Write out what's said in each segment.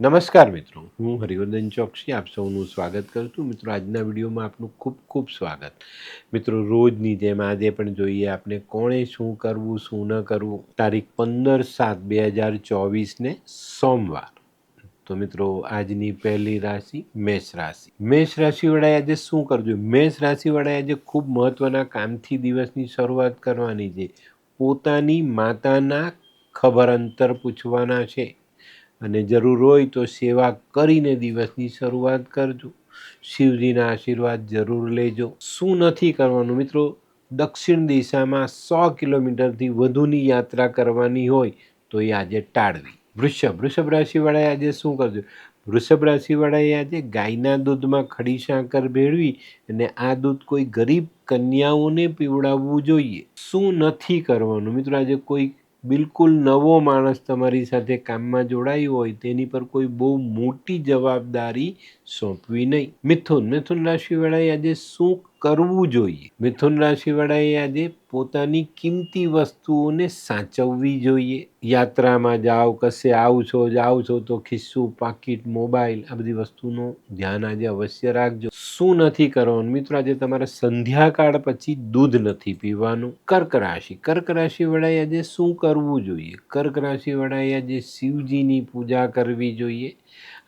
નમસ્કાર મિત્રો, હું હરિવર્ધન ચોકસી, આપ સૌનું સ્વાગત કરું છું. મિત્રો, આજના વિડીયોમાં આપનું ખૂબ ખૂબ સ્વાગત. મિત્રો, રોજની જેમ આજે પણ જોઈએ આપણે કોણે શું કરવું, શું ન કરવું. તારીખ પંદર સાત બે હજાર ચોવીસને સોમવાર. તો મિત્રો, આજની પહેલી રાશિ મેષ રાશિ. મેષ રાશિવાળાએ આજે શું કરવું મેષ રાશિવાળાએ આજે ખૂબ મહત્ત્વના કામથી દિવસની શરૂઆત કરવાની છે. પોતાની માતાના ખબર અંતર પૂછવાના છે. અને જરૂર હોય તો સેવા કરીને દિવસની શરૂઆત કરજો. શિવજીના આશીર્વાદ જરૂર લેજો. શું નથી કરવાનું મિત્રો? દક્ષિણ દિશામાં સો કિલોમીટરથી વધુની યાત્રા કરવાની હોય તો એ આજે ટાળવી. વૃષભ વૃષભ રાશિવાળાએ આજે શું કરજો? વૃષભ રાશિવાળાએ આજે ગાયના દૂધમાં ખડી સાકર ભેળવી અને આ દૂધ કોઈ ગરીબ કન્યાઓને પીવડાવવું જોઈએ. શું નથી કરવાનું મિત્રો? આજે કોઈ બિલકુલ નવો માણસ તમારી સાથે કામમાં જોડાયો હોય તેની પર કોઈ બહુ મોટી જવાબદારી સોંપવી નહીં. મિથુન મિથુન રાશિવાળાએ આજે શું કરવું જોઈએ? મિથુન રાશિવાળાએ આજે પોતાની કિંમતી વસ્તુઓને સાચવવી જોઈએ. યાત્રામાં જાઓ, કશે આવ છો જાઓ છો તો ખિસ્સું, પાકીટ, મોબાઈલ, આ બધી વસ્તુનું ધ્યાન આજે અવશ્ય રાખજો. શું નથી કરવાનું? મિત્રો, આજે તમારે સંધ્યાકાળ પછી દૂધ નથી પીવાનું. કર્ક રાશિ, કર્ક રાશિવાળાએ આજે શું કરવું જોઈએ? કર્ક રાશિવાળાએ આજે શિવજીની પૂજા કરવી જોઈએ.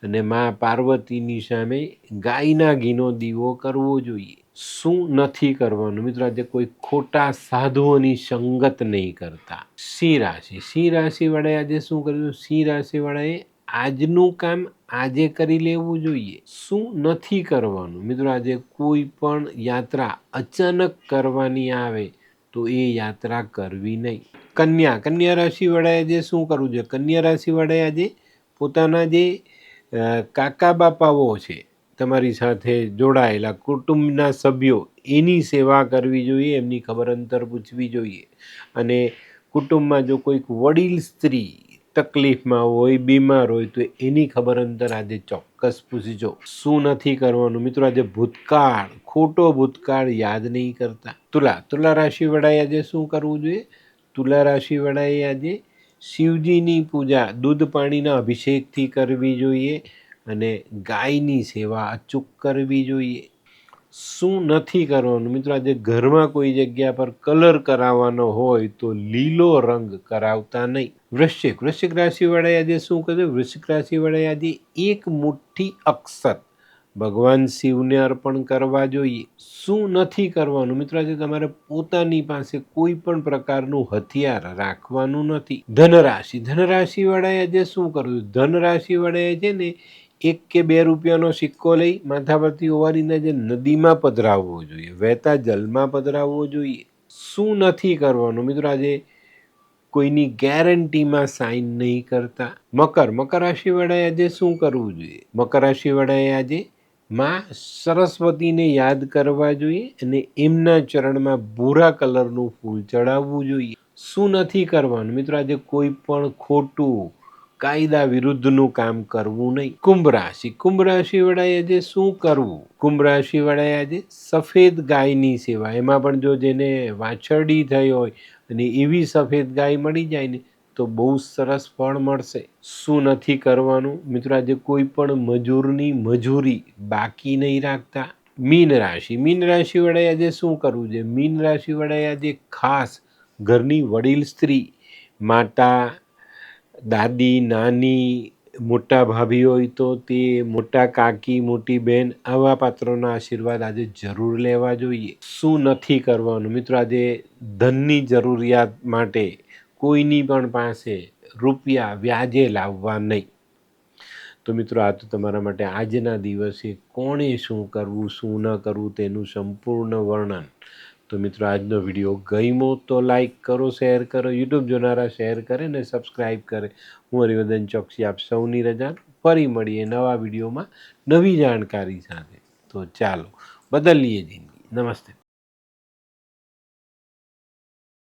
અને મા પાર્વતીની સામે ગાયના ઘીનો દીવો કરવો જોઈએ. શું નથી કરવાનું? મિત્રો, આજે કોઈ ખોટા સાધુઓની સંગત નહીં કરતા. સિંહ રાશિ. સિંહ રાશિવાળાએ આજે શું કર્યું? સિંહ રાશિવાળાએ આજનું કામ આજે કરી લેવું જોઈએ. શું નથી કરવાનું? મિત્રો, આજે કોઈ પણ યાત્રા અચાનક કરવાની આવે તો એ યાત્રા કરવી નહીં. કન્યા. કન્યા રાશિવાળાએ આજે શું કરવું જોઈએ? કન્યા રાશિવાળાએ આજે પોતાના જે કાકા બાપાઓ છે, તમારી સાથે જોડાયેલા કુટુંબના સભ્યો, એની સેવા કરવી જોઈએ, એમની ખબર અંતર પૂછવી જોઈએ. અને કુટુંબમાં જો કોઈક વડીલ સ્ત્રી તકલીફમાં હોય, બીમાર હોય, તો એની ખબર અંતર આજે ચોક્કસ પૂછજો. શું નથી કરવાનું? મિત્રો, આજે ભૂતકાળ, ખોટો ભૂતકાળ યાદ નહીં કરતા. તુલા તુલા રાશિવાળાએ આજે શું કરવું જોઈએ? તુલા રાશિવાળાએ આજે શિવજીની પૂજા દૂધ પાણીના અભિષેકથી કરવી જોઈએ અને ગાયની સેવા અચૂક કરવી જોઈએ. શું નથી કરવાનું? મિત્રો, આજે ઘરમાં કોઈ જગ્યા પર કલર કરાવવાનો હોય તો લીલો રંગ કરાવતા નહીં. વૃશ્ચિક વૃશ્ચિક રાશિવાળાએ આજે શું કર્યું? વૃશ્ચિક રાશિવાળાએ આજે એક મુઠ્ઠી અક્ષર ભગવાન શિવને અર્પણ કરવા જોઈએ. શું નથી કરવાનું? મિત્રો, આજે તમારે પોતાની પાસે કોઈ પણ પ્રકારનું હથિયાર રાખવાનું નથી. ધનરાશિ. ધનરાશિવાળાએ આજે શું કરવું ધનરાશિવાળાએ છે ને એક કે બે રૂપિયાનો સિક્કો લઈ માથા પરથી ઓવારીને જે નદીમાં પધરાવવો જોઈએ. વહેતા જલમાં પધરાવવો જોઈએ. શું નથી કરવાનું? મિત્રો, આજે કોઈની ગેરંટીમાં સાઇન નહીં કરતા. મકર. મકર રાશિવાળાએ આજે શું કરવું જોઈએ? મકર રાશિવાળાએ આજે માં સરસ્વતીને યાદ કરવા જોઈએ અને એમના ચરણમાં ભૂરા કલરનું ફૂલ ચડાવવું જોઈએ. શું નથી કરવાનું? મિત્રો, આજે કોઈ પણ ખોટું, કાયદા વિરુદ્ધનું કામ કરવું નહીં. કુંભ રાશિ. કુંભ રાશિ વાળાએ આજે શું કરવું? કુંભ રાશિ વાળાએ આજે સફેદ ગાયની સેવા. એમાં પણ જો જેને વાછરડી થઈ હોય અને એવી સફેદ ગાય મળી જાય ને તો બહુ સરસ ફળ મળશે. શું નથી કરવાનું? મિત્રો, આજે કોઈ પણ મજૂરની મજૂરી બાકી નહીં રાખતા. મીન રાશિ. મીન રાશિ વડાએ આજે શું કરવું છે? મીન રાશિ વડાએ આજે ખાસ ઘરની વડીલ સ્ત્રી, માતા, દાદી, નાની, મોટા ભાભી હોય તો તે મોટા કાકી, મોટી બહેન આવા પાત્રોના આશીર્વાદ આજે જરૂર લેવા જોઈએ. શું નથી કરવાનું? મિત્રો, આજે ધનની જરૂરિયાત માટે કોઈની પણ પાસે રૂપિયા વ્યાજે લાવવા નહીં. તો મિત્રો, આ તો તમારા માટે આજના દિવસે કોણે શું કરવું, શું ન કરવું તેનું સંપૂર્ણ વર્ણન. તો મિત્રો, આજનો વીડિયો ગમ્યો તો લાઈક કરો, શેર કરો, યુટ્યુબ જોનારા શેર કરે ને સબસ્ક્રાઈબ કરે. હું હરિવર્ધન ચોકસી આપ સૌની રજા ફરી મળીએ નવા વિડીયોમાં નવી જાણકારી સાથે. તો ચાલો, બદલીએ જિંદગી. નમસ્તે.